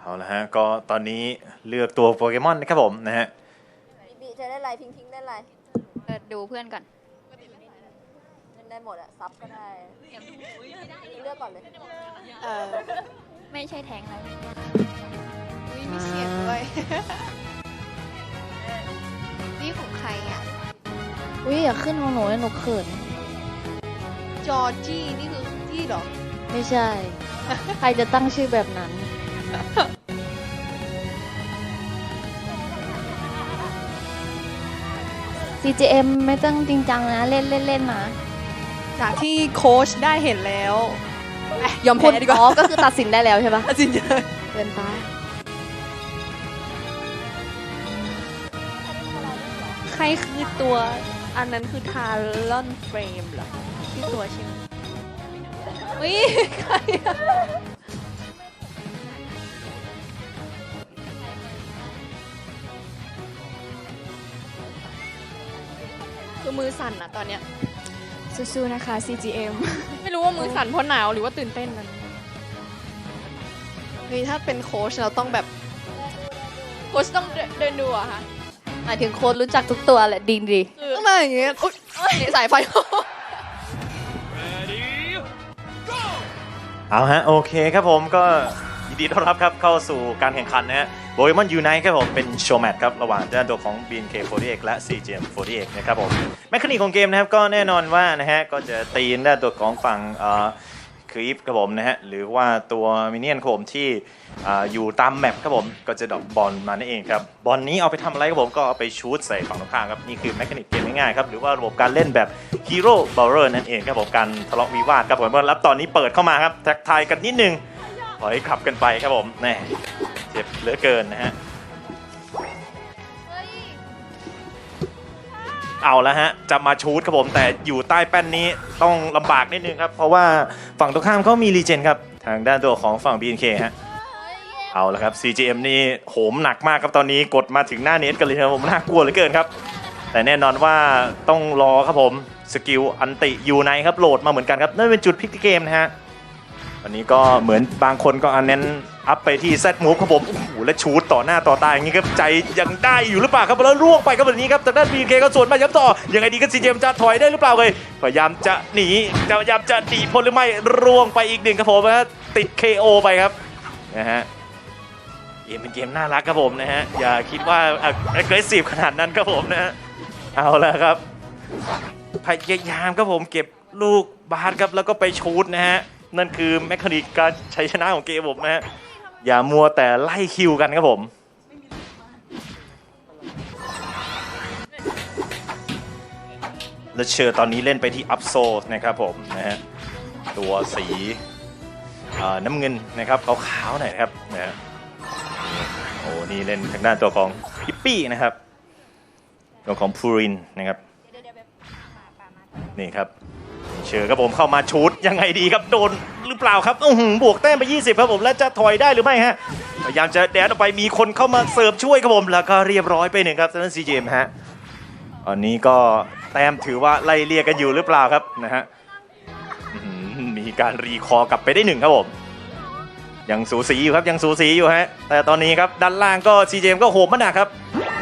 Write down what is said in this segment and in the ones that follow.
เอาละฮะ ก็ตอนนี้เลือกตัวโปเกมอนนะครับผมนะฮะบีบีเธอได้ไรพิงพิงได้ไรเออดูเพื่อนก่อนเล่นได้หมดอะซับก็ได้เลือกก่อนเลยเออไม่ใช่แทงแล้วอุ๊ยมีเสียงด้วยนี่ของใครอะอุ้ยอย่าขึ้นของหนูเลยหนูเขินจอร์จี้นี่คือจี้เหรอ ไม่ใช่ ใครจะตั้งชื่อแบบนั้น CGM ไม่ต้องจริงจังนะ เล่นเล่นเล่นนะจากที่โค้ชได้เห็นแล้วเอ้ยยอมคุแพ้ณดีกว่าอ๋อก็คือตัดสินได้แล้วใช่ปะตัดสินใจเกินไปใครคือตัวอันนั้นคือทารลอนเฟรมเหรอที่ตัวใช่ไหม อุ้ยใครอะคือมือสั่นอะตอนเนี้ย สู้ๆนะคะ CGM ไม่รู้ว่ามือสั่นเพราะหนาวหรือว่าตื่นเต้นนั้นเฮ้ยถ้าเป็นโค้ชเราต้องแบบ โค้ชต้องเดินเดินดูอะค่ะหมายถึงโค้ดรู้จักทุกตัวแหละดีดีต้องมาอย่างเงี้ยอุ๊ยนี่สายไฟ เอาฮะโอเคครับผมก็ยินดีต้อนรับครับเข้าสู่การแข่งขันนะฮะโปเกมอนยูไนครับผมเป็นโชว์แมตช์ครับระหว่างเจ้าตัวของ BNK48 และ CGM48 นะครับผมแมคานิกของเกมนะครับก็แน่นอนว่านะฮะก็จะตีนด้านตัวของฝั่งเอ่อ ครีปครับผมนะฮะหรือว่าตัวมินเนี่ยนครับผมที่ออยู่ตามแมปครับผมก็จะดรอปบอลมานั่นเองครับบอลนี้เอาไปทำอะไรครับผมก็เอาไปชูตใส่ฝั่งตรงข้ามครับนี่คือแมคานิกเกมง่ายๆครับหรือว่าระบบการเล่นแบบฮีโร่บอลเลอร์นั่นเองครับผมการทะเลาะวิวาทครับผมแล้วตอนนี้เปิดเข้ามาครับแท็กทายกันนิดนึงถอยขับกันไปครับผมแน่เจ็บเหลือเกินนะฮะ เอาแล้วฮะ จะมาชูดครับผมแต่อยู่ใต้แป้นนี้ต้องลำบากนิดนึงครับ เพราะว่าฝั่งตรงข้ามเขามีรีเจนครับ ทางด้านตัวของฝั่ง BNK ฮะ เอาละครับ CGM นี่โหมหนักมากครับตอนนี้กดมาถึงหน้าเน็ตกันเลยครับผมน่ากลัวเหลือเกินครับ แต่แน่นอนว่าต้องรอครับผมสกิลอันติยูไนครับโหลดมาเหมือนกันครับนั่นเป็นจุดพลิกเกมนะฮะ วันนี้ก็เหมือนบางคนก็อันเน้นอัพไปที่แซดมูฟครับผมโอ้โหและชูดต่อหน้าต่อตาอย่างนี้ครับใจยังได้อยู่หรือเปล่าครับแล้วร่วงไปครับแบบนี้ครับจากด้านบีเคก็สวนมาย้ำต่อยังไงดีก็ซีเจมจะถอยได้หรือเปล่าเลยพยายามจะหนีจะพยายามจะหนีพ้นหรือไม่ร่วงไปอีกหนึ่งครับผมนะติด KO ไปครับนะฮะเกมเป็นเกมน่ารักครับผมนะฮะอย่าคิดว่า aggressive ขนาดนั้นครับผมนะฮะเอาละครับพยายามครับผมเก็บลูกบาสครับแล้วก็ไปชูดนะฮะ นั่นคือแมคานิกการชัยชนะของเกมผมนะฮะอย่ามัวแต่ไล่คิวกันครับผมแล้วเชอร์ตอนนี้เล่นไปที่อัพโซนะครับผมนะฮะตัวสีน้ำเงินนะครับขาวๆหน่อยครับนะฮะโอ้นี่เล่นทางด้านตัวของฮิปปี้นะครับตัวของพูรินนะครับนี่ครับ เชอร์ครับผมเข้ามาชูดยังไงดีครับโดนหรือเปล่าครับอื้อหือบวกแต้มไป 20 ครับผมแล้วจะถอยได้หรือไม่ฮะพยายามจะแดนออกไปมีคนเข้ามาเสิร์ฟช่วยครับผมแล้วก็เรียบร้อยไปหนึ่งครับซันซีเจมฮะตอนนี้ก็แต้มถือว่าไล่เรียกกันอยู่หรือเปล่าครับนะฮะมีการรีคอร์กลับไปได้หนึ่งครับผมยังสูสีอยู่ครับยังสูสีอยู่ฮะแต่ตอนนี้ครับด้านล่างก็ซีเจมก็โหมมาหนักครับ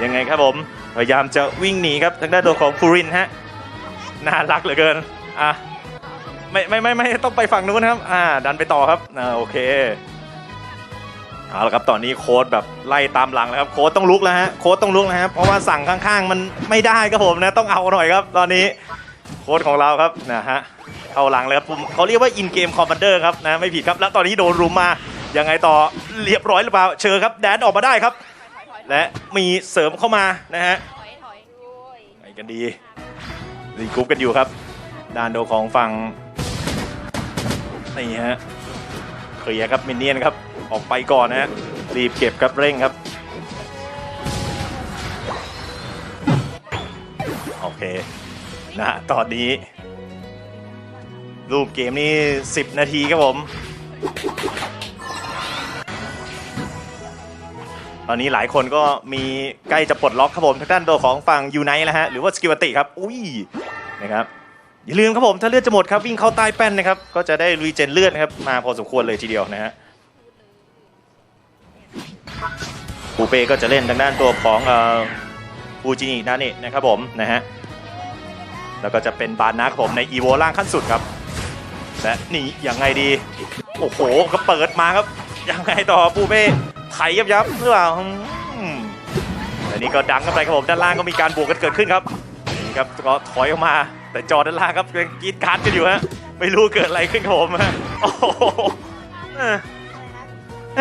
ยังไงครับผมพยายามจะวิ่งหนีครับทางด้านตัวของฟูรินฮะน่ารักเหลือเกินอะ ไม่ไม่ไม่ไม่ต้องไปฝั่งนู้นนะครับ อ่า ดันไปต่อครับอ่าโอเคเอาละครับตอนนี้โค้ดแบบไล่ตามหลังแล้วครับโค้ดต้องลุกแล้วฮะโค้ดต้องลุกนะครับเพราะว่าสั่งข้างๆ มันไม่ได้ครับผมนะต้องเอาหน่อยครับ ตอนนี้โค้ดของเราครับนะฮะเข้าหลังเลยครับผมเขาเรียกว่าอินเกมคอมมานเดอร์ครับนะไม่ผิดครับแล้วตอนนี้โดนรุมมายังไงต่อเรียบร้อยหรือเปล่าเชิญครับแดนออกมาได้ครับ และมีเสริมเข้ามานะฮะไปกันดีรีกรุ๊ปกันอยู่ครับด้านโดของฝั่ง นี่ฮะเคลียร์ครับมินเนี่ยนครับออกไปก่อนนะฮะรีบเก็บครับเร่งครับโอเคนะตอนนี้ รูปเกมนี้10 นาทีครับผม ตอนนี้หลายคนก็มีใกล้จะปลดล็อกครับผมทางด้านตัวของฝั่งยูไนแล้วฮะ หรือว่าสกิวติครับ อุ้ยนะครับ อย่าลืมครับผมถ้าเลือดจะหมดครับวิ่งเข้าใต้แป้นนะครับก็จะได้รีเจนเลือดนะครับมาพอสมควรเลยทีเดียวนะฮะปูเป้ก็จะเล่นทางด้านตัวของเอ่อฟูจินินาเนะนะครับผมนะฮะแล้วก็จะเป็นบานนะครับผมในอีโวล่างขั้นสุดครับและนี่ยังไงดีโอ้โหก็เปิดมาครับยังไงต่อปูเป้ไถยับยับหรือเปล่าอันนี้ก็ดังกันไปครับผมด้านล่างก็มีการบวกกันเกิดขึ้นครับนี่ครับก็ถอยออกมา แต่จอด้านล่างครับยังกรีดการ์ดกันอยู่ฮะไม่รู้เกิดอะไรขึ้นครับผมฮะโอ้โหเออแหม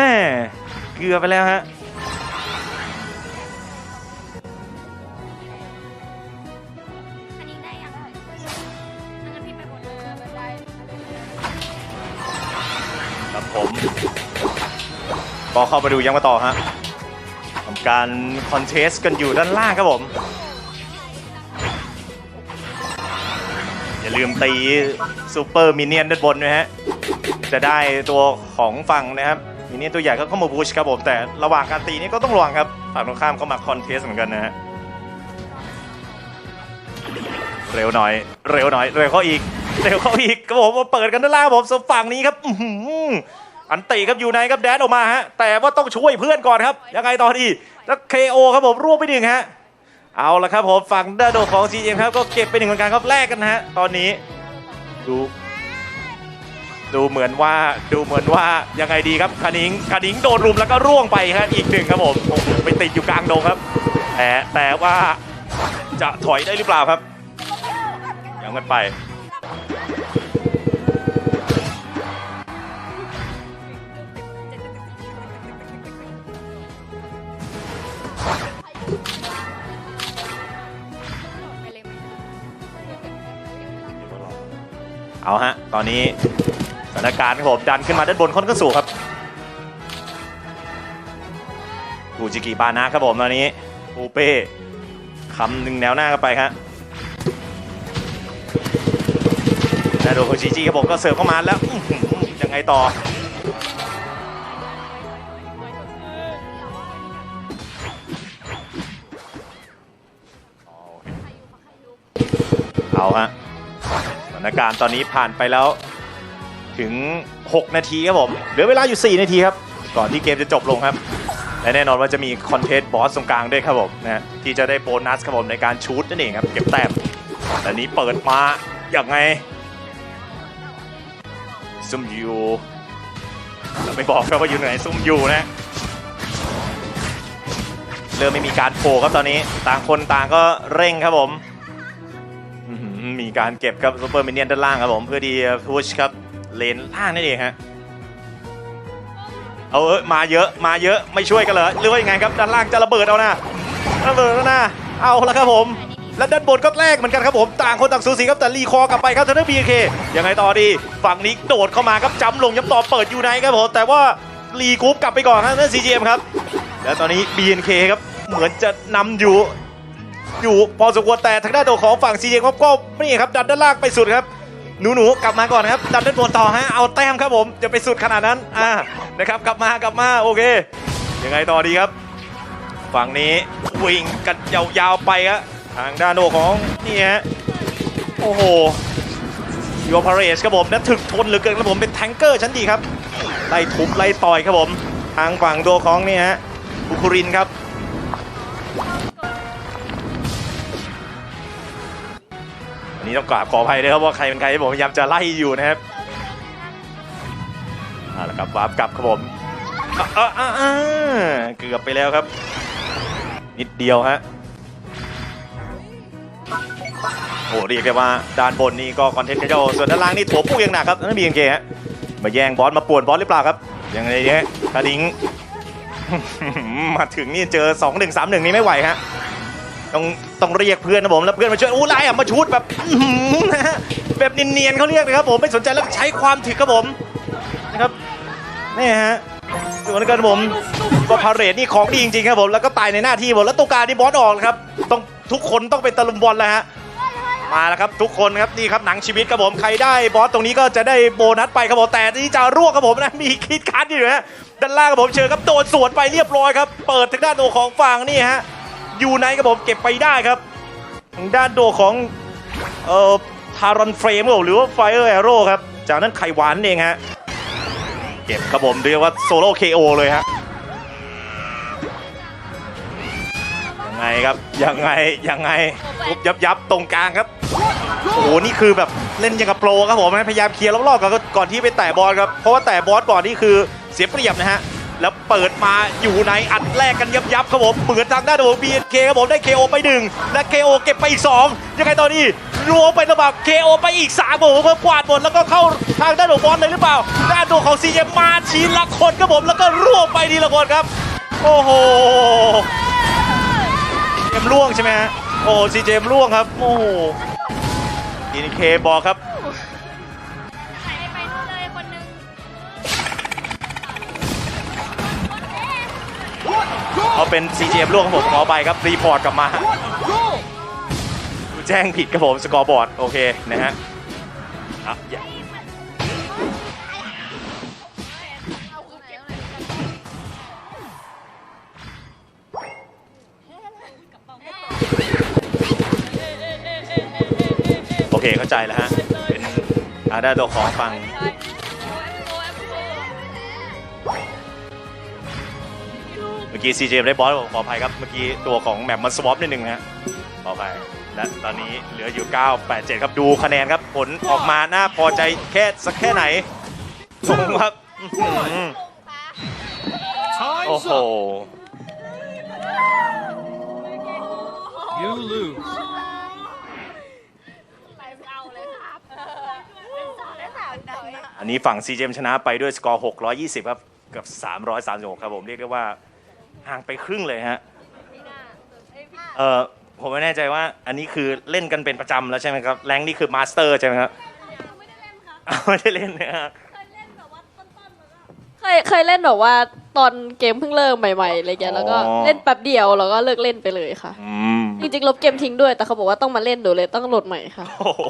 เกือบไปแล้วฮะครับผมก็เข้ามาดูยังมาต่อฮะทำการคอนเทสกันอยู่ด้านล่างครับผม ลืมตีซูเปอร์มินเนี่ยนด้านบนนะฮะ จะได้ตัวของฝั่งนะครับมินเนี่ยนตัวใหญ่ก็เข้ามาบูชครับผม แต่ระหว่างการตีนี่ก็ต้องระวังครับฝั่งตรงข้ามเข้ามาคอนเทสเหมือนกันนะฮะ เร็วหน่อย เร็วหน่อย เร็วเข้าอีก เร็วเข้าอีกครับผมมาเปิดกันด้านล่างผมส่วนฝั่งนี้ครับอันตีครับอยู่ในครับแดนออกมาฮะ แต่ว่าต้องช่วยเพื่อนก่อนครับ ยังไงต่อดีแล้ว KO ครับผมรวบไปหนึ่งฮะ เอาละครับผมฝั่งด้าโดของ GM ครับก็เก็บไปหนึ่งเหมือนกันครับแลกกันนะฮะตอนนี้ดูดูเหมือนว่าดูเหมือนว่ายังไงดีครับคานิงคานิงโดนรุมแล้วก็ร่วงไปครับอีกหนึ่งครับผมโอ้โหไปติดอยู่กลางดงครับ แต่แต่ว่าจะถอยได้หรือเปล่าครับยังกันไป เอาฮะ ตอนนี้สถานการณ์ครับผมดันขึ้นมาด้านบนค่อนข้างสูงครับกูจิกิบานะครับผมตอนนี้ปูเป้คำหนึ่งแนวหน้ากันไปครับนาโดโคชิจิครับผมก็เสิร์ฟเข้ามาแล้วยังไงต่อ เอาฮะานการณ์ตอนนี้ผ่านไปแล้วถึง 6 นาทีครับผมเหลือเวลาอยู่ 4 นาทีครับ ก่อนที่เกมจะจบลงครับ และแน่นอนว่าจะมีคอนเทนต์บอสตรงกลางด้วยครับผมนะฮะที่จะได้โบนัสครับผมในการชูตนั่นเองครับ เก็บแต้มแต่นี้เปิดมาอย่างไงซุ่มอยู่เราไม่บอกครับว่าอยู่ไหนซุ่มอยู่นะเริ่มไม่มีการโผล่ครับตอนนี้ต่างคนต่างก็เร่งครับผม มีการเก็บครับซูเปอร์มินเนี่ยนด้านล่างครับผมเพื่อที่พุชครับเลนล่างนั่นเองฮะเอาเอ้ยมาเยอะมาเยอะไม่ช่วยกันเหรอหรือว่ายังไงครับด้านล่างจะระเบิดเอานะระเบิดแล้วนะเอาล้วครับผมแล้วด้านบนก็แลกเหมือนกันครับผมต่างคนต่างสูสีครับแต่รีคอร์กลับไปครับเทางด้านบีเคยังไงต่อดี ฝั่งนี้โดดเข้ามาครับจำลงย้ำต่อเปิดอยู่ในครับผมแต่ว่ารีกรุ๊ปกลับไปก่อนครับทางด้านซีเมครับแล้วตอนนี้ BNK ครับเหมือนจะนำอยู่ อยู่พอสมควรแต่ทางด้านตัวของฝั่งซีเจครับก็นี่ครับดันด้านล่างไปสุดครับหนูหนูๆกลับมาก่อนครับดันด้านบนต่อฮะเอาแต้มครับผมจะไปสุดขนาดนั้นอ่านะครับกลับมากลับมาโอเคยังไงต่อดีครับ ฝั่งนี้วิ่งกันยาวๆไปครับทางด้านโดของนี่ฮะโอ้โหยูพาเรสครับผมนั้นถึกทนเหลือเกินครับผมเป็นแทงเกอร์ชั้นดีครับไล่ทุบไล่ต่อยครับผม ทางฝั่งตัวของนี่ฮะบุคุรินครับ นี้ต้องกราบขออภัยด้วยครับว่าใครเป็นใครผมพยายามจะไล่อยู่นะครับเอาละครับวาร์ปกลับครับผมเกือบไปแล้วครับ นิดเดียวฮะโอ้เรียกได้ว่าด้านบนนี่ก็คอนเทนต์กระโจส่วนด้านล่างนี่ถั่วปูอย่างหนักครับนั่นบีเอ็มเคฮะมาแย่งบอสมาป่วนบอสหรือเปล่าครับยังไงเนี่ยคาดิงมาถึงนี่เจอ 2 1 3 1 นี่ไม่ไหวฮะ ต้องต้องเรียกเพื่อนนะผมแล้วเพื่อนมาช่วยอู้ไล่อะมาชูดแบบอื้อหือนะฮะแบบเนียนๆเขาเรียกนะครับผมไม่สนใจแล้วใช้ความถึกครับผมนะครับนี่ฮะส่วนกันผมก็พาเรดนี่ของดีจริงๆครับผมแล้วก็ตายในหน้าที่ผมแล้วตัวการนี่บอสออกนะครับต้องทุกคนต้องเป็นตะลุมบอลแล้วฮะมาแล้วครับทุกคนครับนี่ครับหนังชีวิตครับผมใครได้บอสตรงนี้ก็จะได้โบนัสไปครับผมแต่ที่จะร่วกครับผมนะมีคิดคัดอยู่นะด้านล่างครับผมเชิญครับโดนสวนไปเรียบร้อยครับเปิดทางด้านตัวของฝั่งนี่ฮะ ยู่ในครับผมเก็บไปได้ครับทางด้านโดของเอ่อทารอนเฟรมหรือว่าไฟเออร์แอโร่ครับ จากนั้นไข่หวานเองฮะ เก็บครับผมเรียกว่าโซโล่เคโอเลยฮะยังไงครับ ยังไง ยังไงทุบยับยับตรงกลางครับ โอ้โห นี่คือแบบเล่นอย่างกับโปรครับผมพยายามเคลียร์รอบๆก่อนก่อนที่ไปแตะบอลครับ เพราะว่าแตะบอลก่อนนี่คือเสียเปรียบนะฮะ แล้วเปิดมาอยู่ในอัดแรกกันยับยับครับผมเปิดทางด้านของ BNK ครับผมได้ KO ไปหนึ่งและ KO เก็บไปอีก 2 ยังไงตอนนี้รวมไประบาด KO ไปอีก3ผมเพิ่มกวาดหมดแล้วก็เข้าทางด้านของบอลเลยหรือเปล่า ด้านตัวของ CJ มาทีละคนครับผมแล้วก็รวบไปทีละคนครับ โอ้โหเจมส์ล่วงใช่ไหมฮะโอ้ซีเจมล่วงครับโอ้โหอินเคบอกครับ เอาเป็น CGM ล่วงครับผมขอไปครับ รีพอร์ตกลับมาดูแจ้งผิดครับผมสกอร์บอร์ด โอเค นะฮะอะอย่โอเคเข้าใจแล้วฮะ เป็นอาด้าตัวขอฟัง เมื่อกี้ CJ ได้บอลขออภัยครับ เมื่อกี้ตัวของแมปมันสวอปนิดนึงนะฮะขออภัยและตอนนี้เหลืออยู่ 9 8 7 ครับดูคะแนนครับผลออกมาน่าพอใจแค่สักแค่ไหนสูงครับอื้อหือโอ้โห You lose. อันนี้ฝั่ง CJ ชนะไปด้วยสกอร์ 620 ครับ กับ 336 ครับผม เรียกได้ว่า ห่างไปครึ่งเลยฮะเออผมไม่แน่ใจว่าอันนี้คือเล่นกันเป็นประจำแล้วใช่ไหมครับแรงค์นี่คือมาสเตอร์ใช่ไหมครับอ้าวไม่ได้เล่นนะครับเคยเคยเล่นแบบว่าตอนเกมเพิ่งเริ่มใหม่ๆอะไรเงี้ยแล้วก็อ๋อเล่นแป๊บเดียวแล้วก็เลิกเล่นไปเลยค่ะอืมจริงๆลบเกมทิ้งด้วยแต่เขาบอกว่าต้องมาเล่นดูเลยต้องโหลดใหม่ค่ะโอ้โห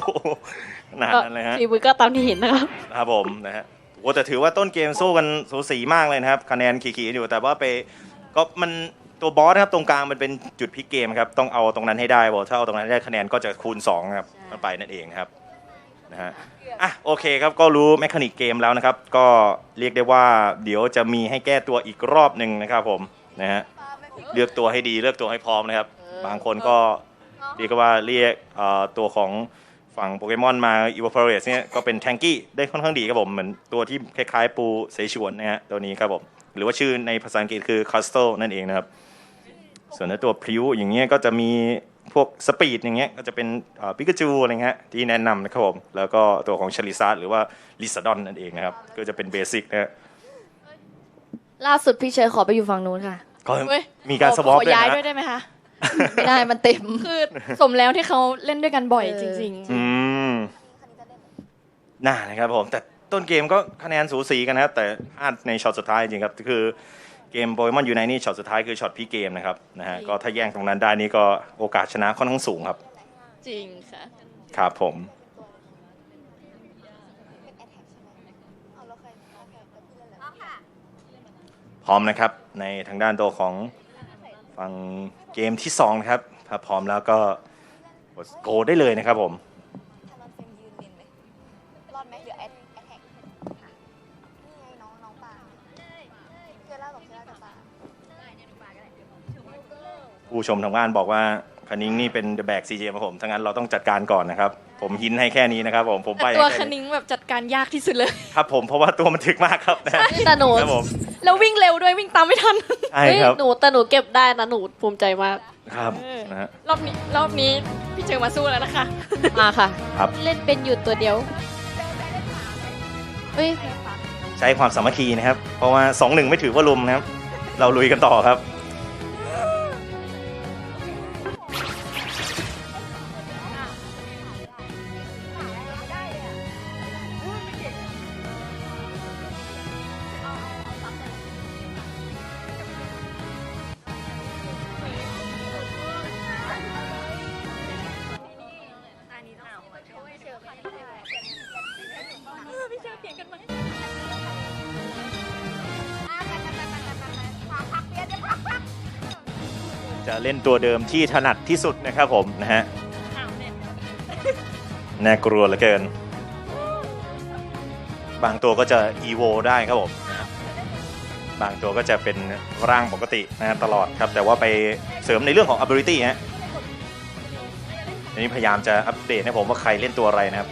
ขนาดนั้นเลยฮะฝีมือก็ตามที่เห็นนะครับครับผมนะฮะโอ้แต่ถือว่าต้นเกมสู้กันสูสีมากเลยนะครับคะแนนขี่ๆอยู่แต่ว่าไป ก็มันตัวบอสนะครับตรงกลางมันเป็นจุดพลิกเกมครับต้องเอาตรงนั้นให้ได้บอกถ้าเอาตรงนั้นได้คะแนนก็จะคูณ2ครับมันไปนั่นเองนะครับนะฮะอะโอเคครับก็รู้แมคานิกเกมแล้วนะครับ ก็เรียกได้ว่าเดี๋ยวจะมีให้แก้ตัวอีกรอบหนึ่งนะครับผมนะฮะเลือกตัวให้ดีเลือกตัวให้พร้อมนะครับ บางคนก็เรียกว่าเรียกเอ่อตัวของฝั่งโปเกมอนมาอีว p พ r เรสเนี่ยก็เป็นแทงกี้ได้ค่อนข้างดีครับผมเหมือนตัวที่คล้ายๆปูเสฉวนนะฮะตัวนี้ครับผม หรือว่าชื่อในภาษาอังกฤษคือค a ส t ต l นั่นเองนะครับ ส่วนในตัวพริ้วอย่างเงี้ยก็จะมีพวกสปีดอย่างเงี้ยก็จะเป็นปิกาจูอะไรเงี้ยที่แนะนำนะครับผม แล้วก็ตัวของชลิซาร์หรือว่าลิซาดอนนั่นเองนะครับ ก็จะเป็นเบสิกนะฮะล่าสุดพี่เชยขอไปอยู่ฝั่งนู้นค่ะ ก็เว้ยมีการสวอปขอด้วยย้ายนะด้วยได้ไหมคะ ไม่ได้มันเต็ม คือสมแล้วที่เขาเล่นด้วยกันบ่อยเออจริง อืมน่านะครับผม แต่ ต้นเกมก็คะแนนสูสีกันนะครับแต่พลาดในช็อตสุดท้ายจริงครับคือเกมโปเกมอนยูไนนี่ช็อตสุดท้ายคือช็อตพี่เกมนะครับนะฮะก็ถ้าแย่งตรงนั้นได้นี่ก็โอกาสชนะค่อนข้างสูงครับๆจริงค่ะ ครับผม พร้อมนะครับในทางด้านตัวของฝั่งเกมที่2นะครับถ้าพร้อมแล้วก็กดโกได้เลยนะครับผม ผู้ชมทางบ้านบอกว่าคันนิ้งนี่เป็น The Bag CJ มาผมทั้างนั้นเราต้องจัดการก่อนนะครับ ผมหินให้แค่นี้นะครับผมผมไปแต่ตัวให้คแค่ณิงแบบจัดการยากที่สุดเลย ครับผมเพราะว่าตัวมันถึกมากครับนะแต่หนูครับผมแล้ววิ่งเร็วด้วยวิ่งตามไม่ทันใช่เฮ้ยครับหนูแต่หนูเก็บได้นะหนูภูมิใจมาก ครับเออนะฮะรอบนี้รอบนี้พี่เจอมาสู้แล้วนะคะ มาค่ะ ครับ เล่นเป็นอยู่ตัวเดียวเฮ้ย ใช้ความสามัคคีนะครับ เพราะว่า 2-1 ไม่ถือว่าลุมนะครับ เราลุยกันต่อครับ ตัวเดิมที่ถนัดที่สุดนะครับผมนะฮะน่ากลัวเหลือเกิน บางตัวก็จะอีโวได้ครับผมนะครับบางตัวก็จะเป็นร่างปกตินะฮะตลอดครับ แต่ว่าไปเสริมในเรื่องของ ability ฮะอันนี้พยายามจะอัปเดตให้ผมว่าใครเล่นตัวอะไรนะครับ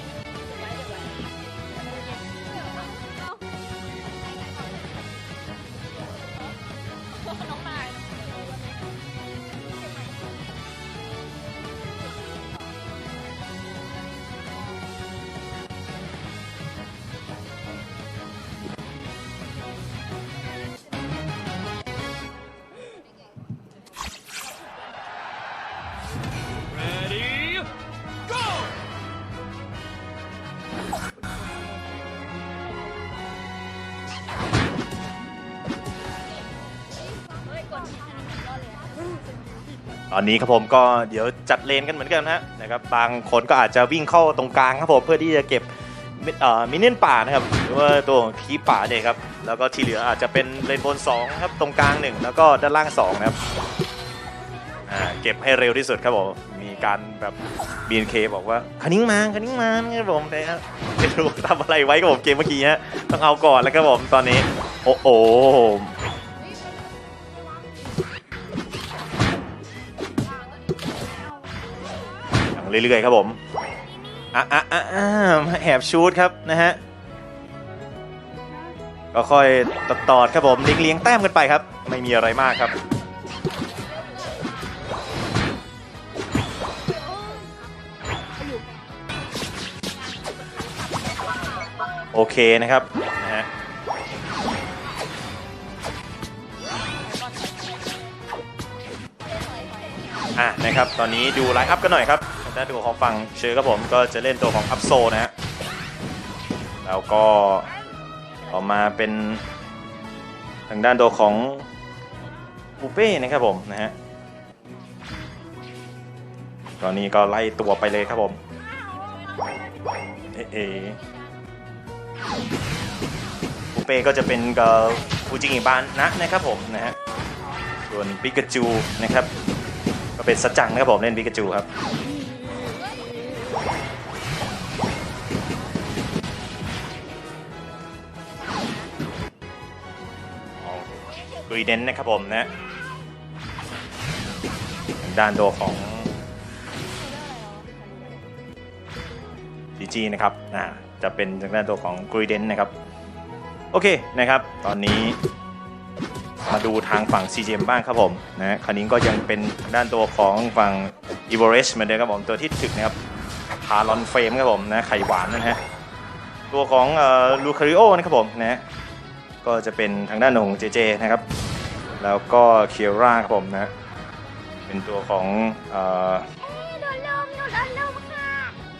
ตอนนี้ครับผมก็เดี๋ยวจัดเลนกันเหมือนกันฮะนะครับบางคนก็อาจจะวิ่งเข้าตรงกลางครับผมเพื่อที่จะเก็บมินเนี่ยนป่านะครับหรือว่าตัวของคีป่าเนี่ยครับแล้วก็ที่เหลืออาจจะเป็นเลนบน2ครับตรงกลาง 1 แล้วก็ด้านล่าง2นะครับเก็บให้เร็วที่สุดครับผมมีการแบบ BNK บอกว่าคันนิ้งมาคันนิ้งมาครับผมแต่ไม่รู้ทำอะไรไว้กับผมเกมเมื่อกี้ฮะต้องเอาก่อนแล้วครับผมตอนนี้ โอ้โห เรื่อยๆครับผมอะอะอะอะแอบชูดครับนะฮะก็ค่อยตัดตอดครับผมเลี้ยงเลี้ยงแต้มกันไปครับ ไม่มีอะไรมากครับ โอเคนะครับนะฮะอะนะครับ ตอนนี้ดูไลน์อัพกันหน่อยครับ ถ้าดูของฝั่งเชอครับผมก็จะเล่นตัวของอัพโซนะฮะแล้วก็ออกมาเป็นทางด้านตัวของปูเป้นะครับผมนะฮะตอนนี้ก็ไล่ตัวไปเลยครับผมเอะอะปูเป้ก็จะเป็นกับฟูจิงิบานนะนะครับผมนะฮะส่วนปิกาจูนะครับก็เป็นสัจจังนะครับผมเล่นปิกาจูครับ กรีเดนนะครับผมนะด้านตัวของดีจีนะครับอ่าจะเป็นทางด้านตัวของกรีเดนนะครับ โอเคนะครับ ตอนนี้มาดูทางฝั่ง CGM บ้างครับผมนะฮะคันนี้ก็ยังเป็นด้านตัวของฝั่ง e v o r e s เหมือนเดิมครับผมตัวที่ถึกนะครับพาลอนเฟรมครับผมนะไข่หวานนะฮะตัวของลูคาริโอนะครับผมนะฮะ ก็จะเป็นทางด้านของ JJ นะครับ แล้วก็เคียร่าครับผมนะเป็นตัวของเอ่อ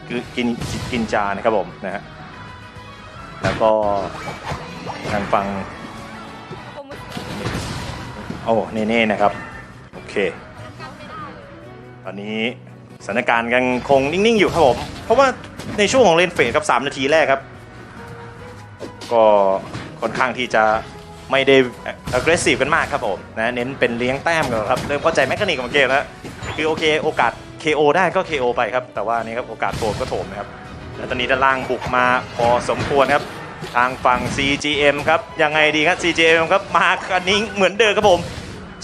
คือกินกินจานะครับผมนะฮะแล้วก็ทางฝั่งโอ้เน่ๆนะครับ โอเค ตอนนี้สถานการณ์ยังคงนิ่ง ๆ อยู่ครับผม เพราะว่าในช่วงของเลนเฟสครับ 3 นาทีแรกครับ ก็ ค่อนข้างที่จะไม่ได้ aggressive กันมากครับผมนะเน้นเป็นเลี้ยงแต้มกันครับเริ่มเข้าใจแมคานิกของเกมแล้วคือโอเคโอกาส KO ได้ก็ KO ไปครับ แต่ว่านี่ครับโอกาสโถมก็โถมนะครับแล้วตอนนี้ด้านล่างบุกมาพอสมควรครับทางฝั่ง CGM ครับยังไงดีครับ CGM ครับมาคันนี้เหมือนเดิมครับผม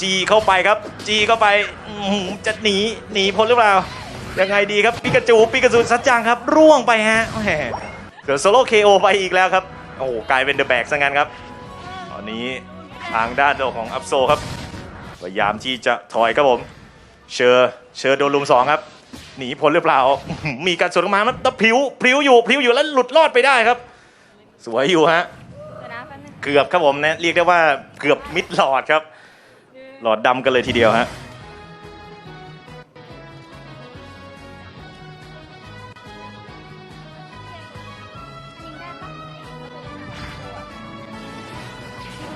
G เข้าไปครับ G เข้าไปจะหนีหนีพ้นหรือเปล่ายังไงดีครับปิกาจูปิกาจูสัจจังครับร่วงไปฮะแหมเกิดโซโล่ KO ไปอีกแล้วครับ โอ้โหกลายเป็นเดอะแบกซะงั้นครับ ตอนนี้ทางด้านตัวของอัพโซครับพยายามที่จะถอยครับผม เชอร์เชอร์โดนลุมสองครับ หนีพ้นหรือเปล่า มีการสวนออกมามันตะพริ้วพริ้วอยู่พริ้วอยู่แล้วหลุดรอดไปได้ครับ สวยอยู่ฮะเดี๋ยวนะแป๊บนึงเกือบครับผมนะเรียกได้ว่าเกือบมิดหลอดครับ หลอดดำกันเลยทีเดียวฮะ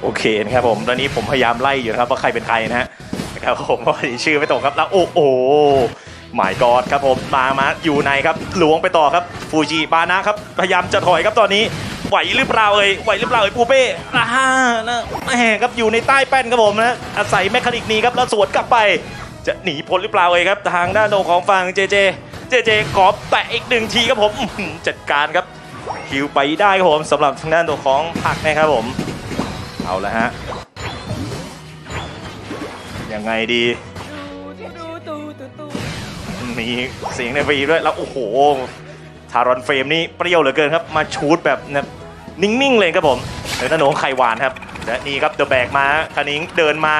โอเคนะครับผมตอนนี้ผมพยายามไล่อยู่นะครับว่าใครเป็นใครนะฮะนะครับผมเพราะว่าชื่อไม่ตรงครับแล้วโอ้โหหมายกอดครับผมมามาอยู่ในครับหลวงไปต่อครับฟูจิบานะครับพยายามจะถอยครับตอนนี้ไหวหรือเปล่าเอ่ยไหวหรือเปล่าเอ่ยปูเป้อ่านะแหมครับอยู่ในใต้แป้นครับผมนะอาศัยแมคานิกนี้ครับแล้วสวนกลับไป จะหนีพ้นหรือเปล่าเอ่ยครับทางด้านโดของฝั่งเจเจเจเจขอแตะอีกหนึ่งทีครับผมจัดการครับคิวไปได้ครับผมสำหรับทางด้านตัวของผักนะครับผม เอาละฮะ ยังไงดีมีเสียงในฟรีด้วย แล้ว โอ้โห ทารอนเฟรมนี่เปรี้ยวเหลือเกินครับ มาชูดแบบนะนิ่ง ๆ เลยครับผมเดินตะโหนงไข่หวานครับ และนี่ครับเดอะแบกมาคานิงเดินมา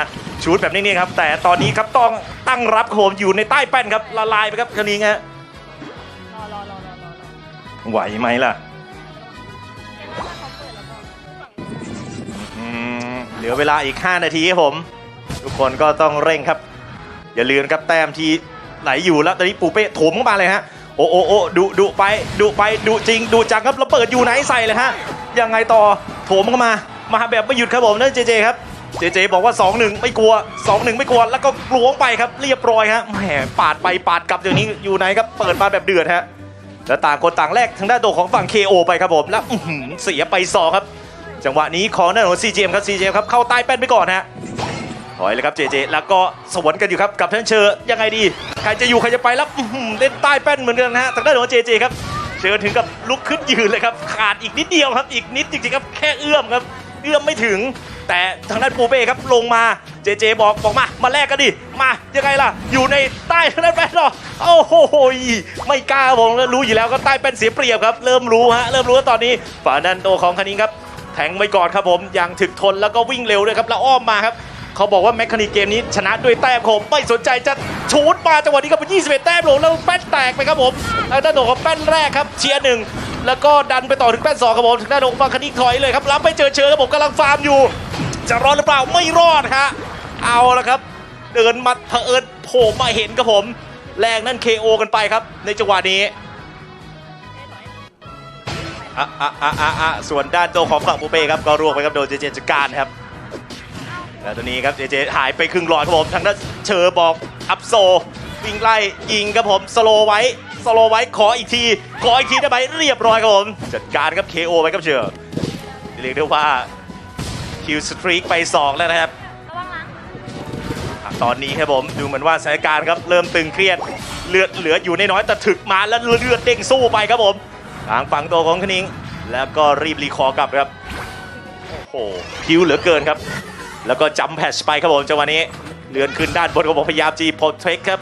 ชูดแบบนิ่งๆครับ แต่ตอนนี้ครับต้องตั้งรับครับผมอยู่ในใต้แป้นครับละลายไปครับคานิงฮะไหวไหมล่ะ เหลือเวลาอีก 5 นาทีครับผม ทุกคนก็ต้องเร่งครับ อย่าลืมครับแต้มที่ไหลอยู่แล้วตอนนี้ปูเป้โถมเข้ามาเลยฮะโอ้โอ้โอ้ดุดุไปดุไปดุจริงดุจังครับแล้วเปิดอยู่ไหนใส่เลยฮะยังไงต่อโถมเข้ามามาแบบไม่หยุดครับผมนั่นเจเจครับเจเจบอกว่า 2-1 ไม่กลัว 2-1 ไม่กลัว แล้วก็กลวงไปครับเรียบร้อยฮะแหมปาดไปปาดกลับอย่างนี้อยู่ไหนครับเปิดมาแบบเดือดฮะแล้วต่างคนต่างแรกทางด้านตัวของฝั่ง KO ไปครับผมแล้วเสียไปสองครับ จังหวะนี้ของด้านของ CGM ครับ CGM ครับเข้าใต้แป้นไปก่อนฮะถอยเลยครับเจเจแล้วก็สวนกันอยู่ครับกับท่านเชอร์ยังไงดี ใครจะอยู่ใครจะไปแล้วเล่นใต้แป้นเหมือนกันนะฮะทางด้านของเจเจครับเชอร์ถึงกับลุกขึ้นยืนเลยครับขาดอีกนิดเดียวครับอีกนิดจริงๆครับแค่เอื้อมครับเอื้อมไม่ถึง แต่ทางด้านปูเป้ครับลงมาเจเจบอกบอกมามาแลกกันดิมายังไงล่ะ อยู่ในใต้ทางด้านแป้นหรอโอ้โหไม่กล้าผมรู้อยู่แล้วก็ใต้แป้นเสียเปรียบครับ เริ่มรู้ฮะเริ่มรู้ว่าตอนนี้ฝ่านันโตของคณิงครับ แทงไปก่อนครับผมอย่างถึกทนแล้วก็วิ่งเร็วด้วยครับแล้วอ้อมมาครับเขาบอกว่าแมคคานิกเกมนี้ชนะด้วยแต้มผมไม่สนใจจะชูดมาจังหวะนี้ก็เป็น21 แต้มลงแล้วแป้นแตกไปครับผมทางด้านของแป้นแรกครับเชียร์หนึ่งแล้วก็ดันไปต่อถึงแป้นสองครับผมทางด้านของฟังคานิกถอยเลยครับรับไปเจอเชิญครับผมกำลังฟาร์มอยู่ จะรอดหรือเปล่าไม่รอดฮะเอาละครับ เดินมาเผอิญโผล่มาเห็นครับผม แรงนั่น KO กันไปครับ ในจังหวะนี้ อะอะอะอะอะส่วนด้านโจของฝั่งปูเป้ครับก็ร่วงไปครับโดนเจเจจัดการครับแล้วตอนนี้ครับเจเจหายไปครึ่งหลอดครับผมทางด้านเชอร์บอกอัพโซวิ่งไล่ยิงครับผมสโลไว้สโลไว้ขออีกที ขออีกทีได้ไหมเรียบร้อยครับผมจัดการครับ KO ไปครับเชอร์เรียกได้ว่าคิวสตรีกไป 2 แล้วนะครับตอนนี้ครับผมดูเหมือนว่าสถานการณ์ครับเริ่มตึงเครียดเลือดเหลืออยู่นน้อยแต่ถึกมาแล้วเลือดเด้งสู้ไปครับผม ทางฝั่งตัวของคณิง แล้วก็รีบรีคอร์กลับครับ โอ้โหคิวเหลือเกินครับ แล้วก็จัมแพชไปครับผมจังหวะนี้ เลือนขึ้นด้านบนก็บอกพยายามจีโปรเทคครับ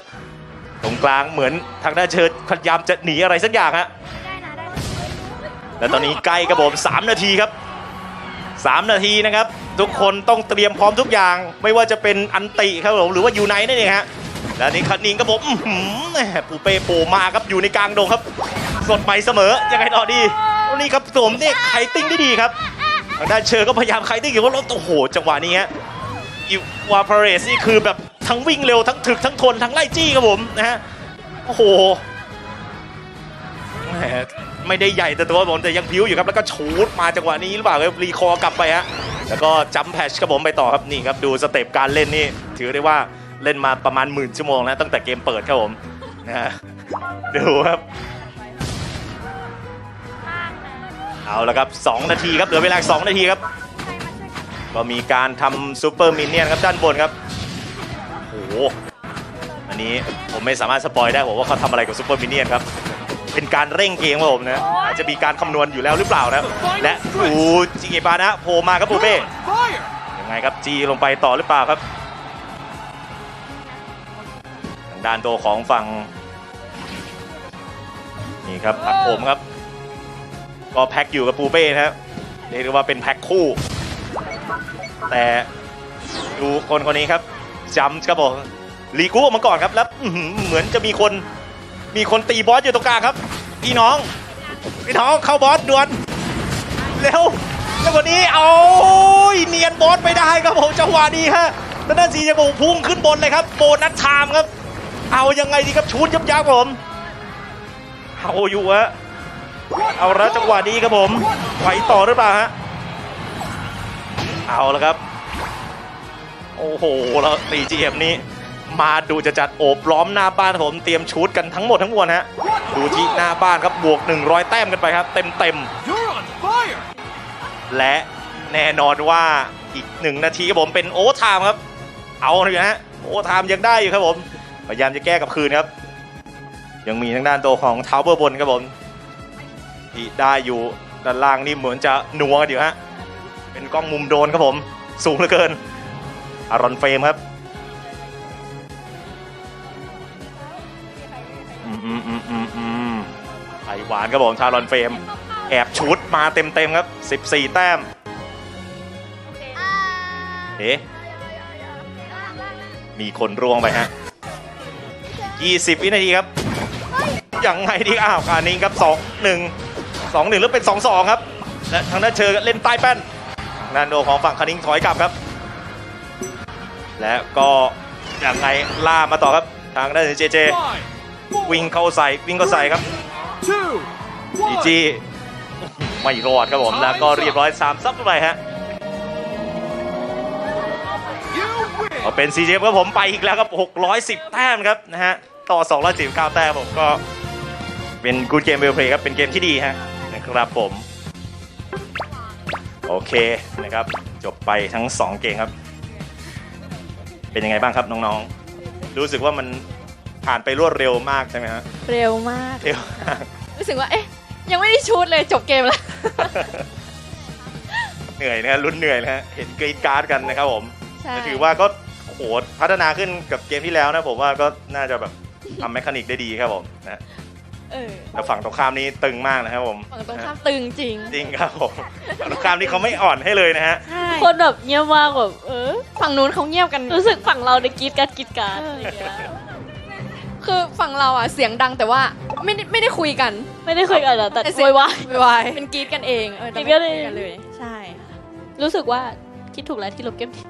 ตรงกลางเหมือนทางด้านเชิญพยายามจะหนีอะไรสักอย่างฮะได้นะได้นะและตอนนี้ใกล้ครับผม3นาทีครับ 3 นาทีนะครับ ทุกคนต้องเตรียมพร้อมทุกอย่าง ไม่ว่าจะเป็นอันติครับผมหรือว่ายูไนนั่นเองฮะ และนี่คันนิงครับผมอื้อหือแหมปูเป้โผล่มาครับอยู่ในกลางดงครับ สดใหม่เสมอยังไงต่อดีนนี้ครับผมเนี่ยไคติ้งได้ดีครับทางด้านเชอร์ก็พยายามไคติ้งอยู่ว่าโอ้โหจังหวะนี้ฮะอีวาพาเรสนี่คือแบบทั้งวิ่งเร็วทั้งถึกทั้งทนทั้งไล่จี้ครับผมนะฮะโอ้โหแหมไม่ได้ใหญ่แต่ตัวผมแต่ยังพิ้วอยู่ครับแล้วก็ชูดมาจังหวะนี้หรือเปล่าครับรีคอร์กลับไปฮะแล้วก็จัมแพชครับผมไปต่อครับนี่ครับดูสเต็ปการเล่นนี่ถือได้ว่า เล่นมาประมาณหมื่นชั่วโมงแล้วตั้งแต่เกมเปิดครับผมนะฮะดูครับข้างนะเอาละครับ 2 นาทีครับเหลือเวลาอีก2นาทีครับใครมาช่วยกันก็มีการทำซูเปอร์มินเนี่ยนครับด้านบนครับโอ้โหอันนี้ผมไม่สามารถสปอยได้ผมว่าเขาทำอะไรกับซูเปอร์มินเนี่ยนครับเป็นการเร่งเกมครับผมนะอาจจะมีการคำนวณอยู่แล้วหรือเปล่านะและอูจิเกบานะโผล่มาครับปูเป้ยังไงครับจีลงไปต่อหรือเปล่าครับทาง ด้านตัวของฝั่งนี่ครับผักผมครับ ก็แพ็คอยู่กับปูเป้นะครับเรียกได้ว่าเป็นแพ็คคู่ แต่ดูคนคนนี้ครับจัมส์ครับผมลีกูออกมาก่อนครับแล้วเหมือนจะมีคนมีคนตีบอสอยู่ตรงกลางครับ พี่น้อง พี่น้องเข้าบอสด่วนเร็วแล้ววันนี้เอาเนียนบอสไปได้ครับผมจังหวะนี้ฮะแล้วนั่นสีจะบอกพุ่งขึ้นบนเลยครับโบนัสไทม์ครับ เอายังไงดีครับชูนยับยับผมเอาอยู่ฮะเอาแล้วจังหวะนี้ครับผมไหวต่อหรือเปล่าฮะเอาแล้วครับ โอ้โหแล้วตีจีเอ็มนี้ มาดูจะจัดโอบล้อมหน้าบ้านผมเตรียมชูดกันทั้งหมดทั้งมวลฮะดูที่หน้าบ้านครับบวก 100 แต้มกันไปครับ เต็มเต็มและแน่นอนว่าอีกหนึ่งนาทีครับผมเป็นโอเวอร์ไทม์ครับ เอาเลยฮะโอเวอร์ไทม์ยังได้อยู่ครับผม พยายามจะแก้กับคืนครับ ยังมีทางด้านตัวของเท้าเบอร์บนครับผมที่ได้อยู่ด้านล่างนี่เหมือนจะหนัวกันอยู่ฮะ เป็นกล้องมุมโดรนครับผม สูงเหลือเกิน อารอนเฟรมครับอืมอืมอืมอืมอืมไอหวานครับผมชารอนเฟรม แอบชุดมาเต็มๆครับ 14 แต้ม เอ๊ะมีคนร่วงไปฮะ 20 วินาทีครับยังไงดีอ้าวการนี้ครับ 2 1 2 1แล้วเป็น 2 2 ครับ และทางด้านเชอเล่นใต้แป้นทางด้านโดของฝั่งคานิงถอยกลับครับ และก็ยังไงล่ามาต่อครับ ทางด้านเจเจ วิ่งเข้าใส่วิ่งเข้าใส่ครับจีจีไม่รอดครับผม แล้วก็เรียบร้อย3ซับเข้าไปฮะเอาเป็น CJ ครับผมไปอีกแล้วครับ 610 แต้มครับนะฮะ ต่อ279แต้มผมก็เป็นกูดเกมเวลเพลย์ครับเป็นเกมที่ดีฮะนะครับผมโอเคนะครับ จบไปทั้ง 2 เกมครับ เป็นยังไงบ้างครับน้องๆ รู้สึกว่ามันผ่านไปรวดเร็วมากใช่ไหมฮะเร็วมากเร็วมากรู้สึกว่าเอ๊ะยังไม่ได้ชูดเลยจบเกมแล้ว เหนื่อยนะฮะรุ่นเหนื่อยนะฮะเห็นกรีดการ์ดกันนะครับผมใช่แต่ถือว่าก็โหพัฒนาขึ้นกับเกมที่แล้วนะผมว่าก็น่าจะแบบ ทำแมคานิกได้ดีครับผมนะเออแต่ฝั่งตรงข้ามนี้ตึงมากนะครับผมฝั่งตรงข้ามตึงจริง จริงครับผมฝั่งตรงข้ามนี่เขาไม่อ่อนให้เลยนะฮะใช่คนแบบเงียบมากแบบเออฝั่งนู้นเขาเงียบกันรู้สึกฝั่งเราในกรีดการดกรีดการดอะไรอย่างเงี้ยคือฝั่งเราอะเสียงดังแต่ว่าไม่ได้ไม่ได้คุยกัน ไม่ได้คุยกันอะแต่แต่เสีโวยยวายวายเป็นกรีดกันเองเออกรี๊ดกันเองไม่คุยเลยใช่ รู้สึกว่าคิดถูกแล้วที่ลบเกมไอ้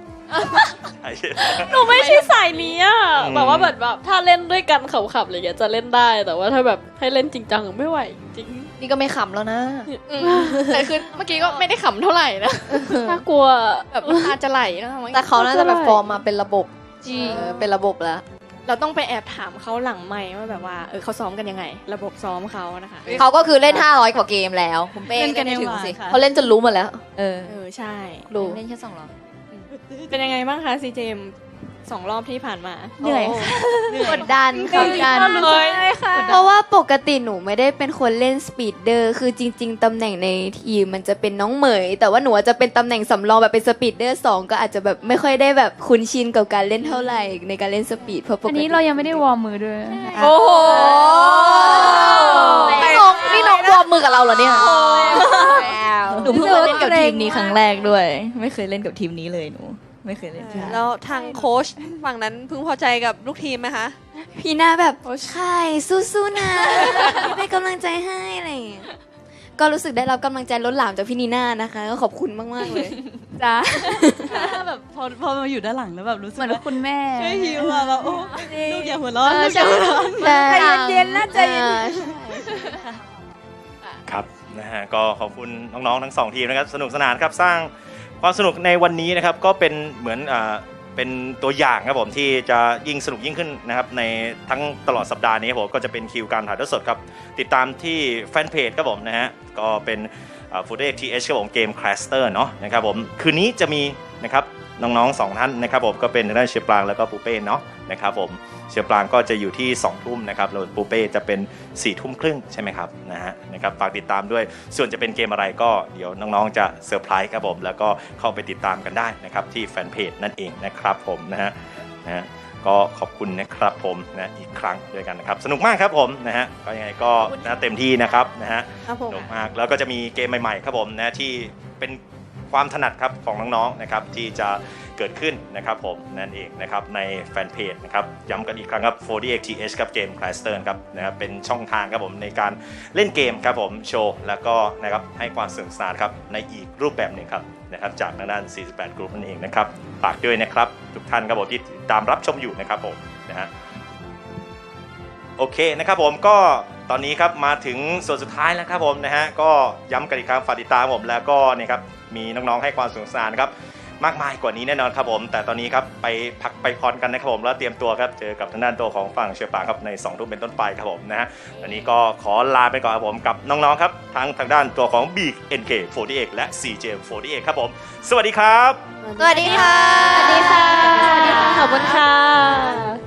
หนูไม่ใช่สายนี้อะอืมแบบว่าแบบแบบถ้าเล่นด้วยกันขำๆอะไรอย่างเงี้ยจะเล่นได้แต่ว่าถ้าแบบให้เล่นจริงจังไม่ไหวจริงนี่ก็ไม่ขำแล้วนะอืมแต่คือเมื่อกี้ก็ไม่ได้ขำเท่าไหร่นะน่ากลัวแบบน้ำตาจะไหลนะแต่เขาน่าจะแบบฟอร์มมาเป็นระบบจริงเออเป็นระบบแล้วเราต้องไปแอบถามเขาหลังไมค์ว่าแบบว่าเออเขาซ้อมกันยังไง ระบบซ้อมเขานะคะเขาก็คือเล่น 500 กว่าเกมแล้ว คุณเป้เล่นกันไม่ถึงยังไงสิคะเขาเล่นจนรู้หมดแล้วเออเออใช่รู้เล่นแค่สองร้อย เป็นยังไงบ้างคะซีเจมสองรอบที่ผ่านมาเหนื่อยค่ะกดดันค่ะกดดันเลยค่ะ เพราะว่าปกติหนูไม่ได้เป็นคนเล่นสปีดเดอร์คือจริง ๆ ตำแหน่งในทีมมันจะเป็นน้องเหมย แต่ว่าหนูอาจจะเป็นตำแหน่งสำรองแบบเป็นสปีดเดอร์สองก็อาจจะแบบไม่ค่อยได้แบบคุ้นชินกับการเล่นเท่าไหร่ในการเล่นสปีดเพราะปกอันตินี้เรายังไม่ได้วอร์มมือด้วย โอ้โห มมือกับเราเหรอเนี่ยหนูเพิ่งมาเล่นกับทีมนี้ครั้งแรกด้วย ไม่เคยเล่นกับทีมนี้เลยหนู ไม่เคยเล่นแล้วทางโค้ชฝั่งนั้นพึงพอใจกับลูกทีมไหมคะพี่หน้าแบบใช่สู้ๆนะเป็นกำลังใจให้อะไรอย่างเงี้ยก็รู้สึกได้รับกำลังใจล้นหลามจากพี่นีน่านะคะ ก็ขอบคุณมากๆเลยจ้าแบบพอพอมาอยู่ด้านหลังแล้วแบบรู้สึกเหมือนว่าคุณแม่ช่วยฮิวอะแบบโอ้ลูกอย่าหัวร้อนลูกอย่าหัวร้อนใจเย็นๆนะใจเย็นครับ นะฮะก็ขอบคุณน้องๆทั้งสองทีมนะครับสนุกสนานครับสร้างความสนุกในวันนี้นะครับก็เป็นเหมือนอ่าเป็นตัวอย่างครับผมที่จะยิ่งสนุกยิ่งขึ้นนะครับในทั้งตลอดสัปดาห์นี้ครับผมก็จะเป็นคิวการถ่ายทอดสดครับติดตามที่แฟนเพจครับผมนะฮะก็เป็นฟูเดทีเอชครับผมเกมคลาสเตอร์เนาะนะครับผมคืนนี้จะมีนะครับ น้องๆสองท่านนะครับผมก็เป็นทางด้านเชียร์ปรางแล้วก็ปูเป้เนาะนะครับผมเชียร์ปรางก็จะอยู่ที่2ทุ่มนะครับแล้วปูเป้จะเป็น4ี่ทุ่มครึ่งใช่ไหมครับนะฮะนะครับฝากติดตามด้วยส่วนจะเป็นเกมอะไรก็เดี๋ยวน้องๆจะเซอร์ไพรส์ครับผมแล้วก็เข้าไปติดตามกันได้นะครับที่แฟนเพจนั่นเองนะครับผมนะฮะนะฮะก็ขอบคุณนะครับผมนะอีกครั้งด้วยกันนะครับ สนุกมากครับผมนะฮะก็ยังไงก็นะเต็มที่นะครับนะฮะครับผมสนุกมากแล้วก็จะมีเกมใหม่ๆครับผมนะที่เป็น ความถนัดครับของน้องๆนะครับที่จะเกิดขึ้นนะครับผมนั่นเองนะครับในแฟนเพจนะครับย้ำกันอีกครั้งครับ 40th ครับเกม c l a s t e r ครับนะครับเป็นช่องทางครับผมในการเล่นเกมครับผมโชว์ แล้วก็นะครับให้ความสนุกสนานครับในอีกรูปแบบหนึ่งครับนะครับจากทางด้าน 48กรุ๊ปนั่นเองนะครับฝากด้วยนะครับทุกท่านครับผมที่ตามรับชมอยู่นะครับผมนะฮะโอเคนะครับผมก็ตอนนี้ครับมาถึงส่วนสุดท้ายแล้วครับผมนะฮะก็ย้ำกันอีกครั้งฝากติดตามผมแล้วก็เนี่ยครับ มีน้องๆให้ความสนุกสนานครับมากมายกว่านี้แน่นอนครับผม แต่ตอนนี้ครับไปพักไปพรกันนะครับผมแล้วเตรียมตัวครับเจอกับทางด้านตัวของฝั่งเชียร์ปางครับใน2ทุ่มเป็นต้นไปครับผมนะฮะอันนี้ก็ขอลาไปก่อนครับผมกับน้องๆครับทั้งทางด้านตัวของ Big NK48 และ CJ48 ครับผม สวัสดีครับ สวัสดีค่ะ สวัสดีค่ะ ขอบคุณค่ะ